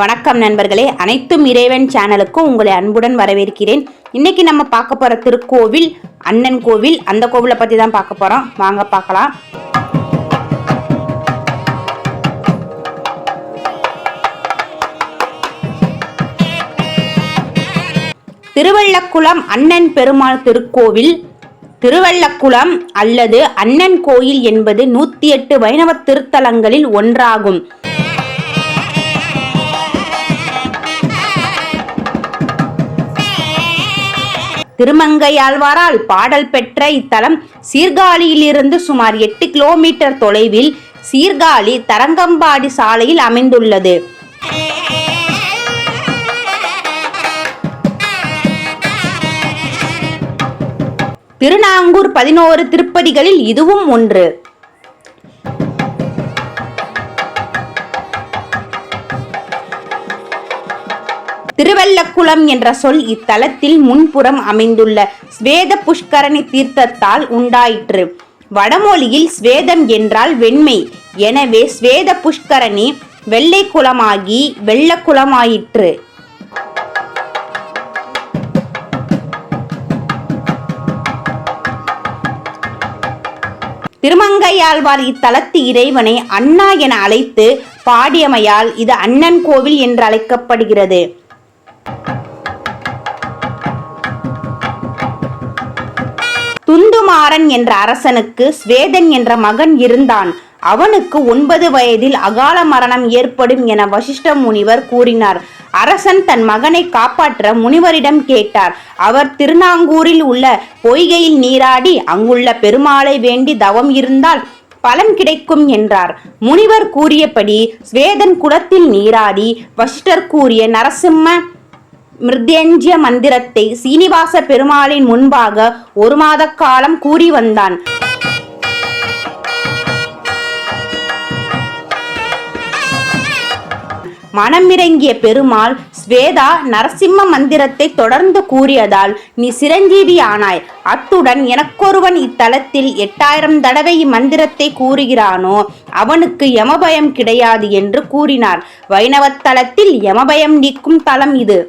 வணக்கம் நண்பர்களே. அனைத்தும் இறைவன் சேனலுக்கும் உங்களை அன்புடன் வரவேற்கிறேன். இன்னைக்கு நம்ம பார்க்க போகிற திருக்கோவில் அண்ணன் கோவில் அந்த கோவிலை பற்றி தான் பார்க்க போகிறோம் வாங்க பார்க்கலாம். திருவள்ளக்குளம் அண்ணன் பெருமாள் திருக்கோவில். திருவள்ளக்குளம் அல்லது அண்ணன் கோயில் என்பது நூற்றி எட்டு வைணவ திருத்தலங்களில் ஒன்றாகும். திருமங்கையாழ்வாரால் பாடல் பெற்ற இத்தலம் சீர்காழியிலிருந்து சுமார் எட்டு கிலோமீட்டர் தொலைவில் சீர்காழி தரங்கம்பாடி சாலையில் அமைந்துள்ளது. திருநாங்கூர் பதினோரு திருப்பதிகளில் இதுவும் ஒன்று. திருவல்லக்குளம் என்ற சொல் இத்தலத்தில் முன்புறம் அமைந்துள்ள ஸ்வேத புஷ்கரணி தீர்த்தத்தால் உண்டாயிற்று. வடமொழியில் ஸ்வேதம் என்றால் வெண்மை. எனவே ஸ்வேத புஷ்கரணி வெள்ளை குளமாகி வெள்ளக்குளமாயிற்று. திருமங்கையாழ்வார் இத்தலத்து இறைவனை அண்ணா என அழைத்து பாடியமையால் இது அண்ணன் கோவில் என்று அழைக்கப்படுகிறது. துந்துமாறன் என்ற அரசனுக்கு ஸ்வேதன் என்ற மகன் இருந்தான். அவனுக்கு ஒன்பது வயதில் அகால மரணம் ஏற்படும் என வசிஷ்ட முனிவர் கூறினார். அரசன் தன் மகனை காப்பாற்ற முனிவரிடம் கேட்டார். அவர் திருநாங்கூரில் உள்ள பொய்கையில் நீராடி அங்குள்ள பெருமாளை வேண்டி தவம் இருந்தால் பலன் கிடைக்கும் என்றார். முனிவர் கூறியபடி ஸ்வேதன் குளத்தில் நீராடி வசிஷ்டர் கூறிய நரசிம்ம மிருத்யஞ்ச மந்திரத்தை சீனிவாச பெருமாளின் முன்பாக ஒரு மாத காலம் கூறி வந்தான். மனமிறங்கிய பெருமாள் ஸ்வேதா நரசிம்ம மந்திரத்தை தொடர்ந்து கூறியதால் நீ சிரஞ்சீவி ஆனாய். அத்துடன் எனக்கொருவன் இத்தலத்தில் எட்டாயிரம் தடவை இம்மந்திரத்தை கூறுகிறானோ அவனுக்கு யமபயம் கிடையாது என்று கூறினார். வைணவத்தலத்தில் யமபயம் நீக்கும் தலம் இது.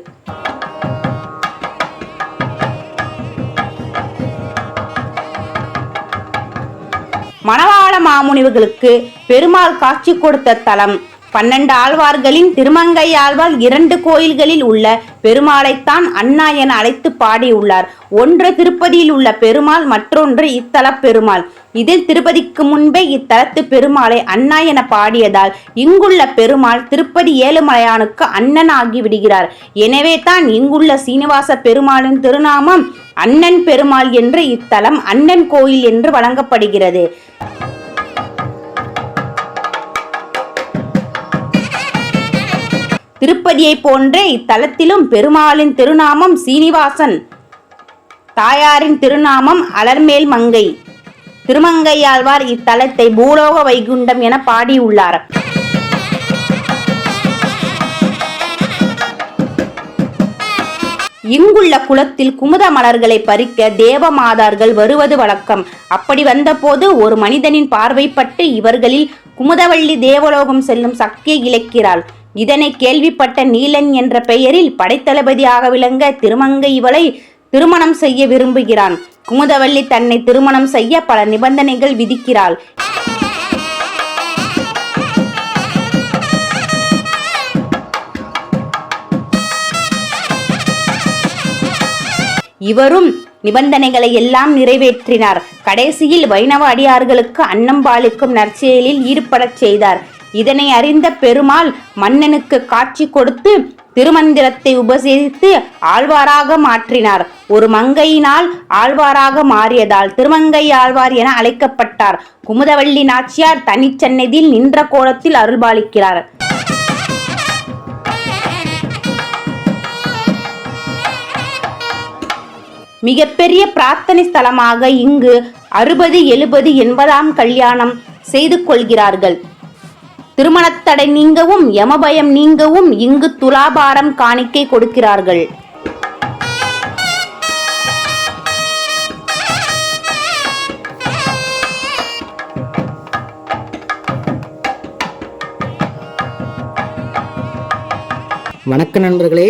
மணவாள மாமுனிவர்களுக்கு பெருமாள் காட்சி கொடுத்த தலம். பன்னெண்டு ஆழ்வார்களின் திருமங்கை ஆழ்வார் இரண்டு கோயில்களில் உள்ள பெருமாளைத்தான் அண்ணா என அழைத்து பாடியுள்ளார். ஒன்று திருப்பதியில் உள்ள பெருமாள் மற்றொன்று இத்தல பெருமாள். இதில் திருப்பதிக்கு முன்பே இத்தலத்து பெருமாளை அண்ணா என பாடியதால் இங்குள்ள பெருமாள் திருப்பதி ஏழுமலையானுக்கு அண்ணன் ஆகிவிடுகிறார் எனவே தான் இங்குள்ள சீனிவாச பெருமாளின் திருநாமம் அண்ணன் பெருமாள் என்று இத்தலம் அண்ணன் கோயில் என்று வழங்கப்படுகிறது. திருப்பதியை போன்றே இத்தலத்திலும் பெருமாளின் திருநாமம் சீனிவாசன் தாயாரின் திருநாமம் அலர்மேல் மங்கை. திருமங்கையாழ்வார் இத்தலத்தை பூலோக வைகுண்டம் என பாடியுள்ளார். இங்குள்ள குளத்தில் குமுத மலர்களை பறிக்க தேவமாதார்கள் வருவது வழக்கம். அப்படி வந்தபோது ஒரு மனிதனின் பார்வைப்பட்டு இவர்களில் குமுதவள்ளி தேவலோகம் செல்லும் சக்தியை இழக்கிறாள். இதனை கேள்விப்பட்ட நீலன் என்ற பெயரில் படைத்தளபதியாக விளங்க திருமங்கை இவளை திருமணம் செய்ய விரும்புகிறான். குமுதவள்ளி தன்னை திருமணம் செய்ய பல நிபந்தனைகள் விதிக்கிறாள். இவரும் நிபந்தனைகளை எல்லாம் நிறைவேற்றினார். கடைசியில் வைணவ அடியார்களுக்கு அன்னம் பாலிக்கும் நற்செயலில் ஈடுபடச் செய்தார். இதனை அறிந்த பெருமாள் மன்னனுக்கு காட்சி கொடுத்து திருமந்திரத்தை உபசேதித்து ஆழ்வாராக மாற்றினார். ஒரு மங்கையினால் ஆழ்வாராக மாறியதால் திருமங்கை ஆழ்வார் என அழைக்கப்பட்டார். குமுதவள்ளி நாச்சியார் தனிச்சன்னதியில் நின்ற கோலத்தில் அருள்பாலிக்கிறார். மிகப்பெரிய பிரார்த்தனை ஸ்தலமாக இங்கு அறுபது எழுபது எண்பதாம் கல்யாணம் செய்து கொள்கிறார்கள். திருமணத்தடை நீங்கவும் யமபயம் நீங்கவும் இங்கு துலாபாரம் காணிக்கை கொடுக்கிறார்கள். வணக்க நண்பர்களே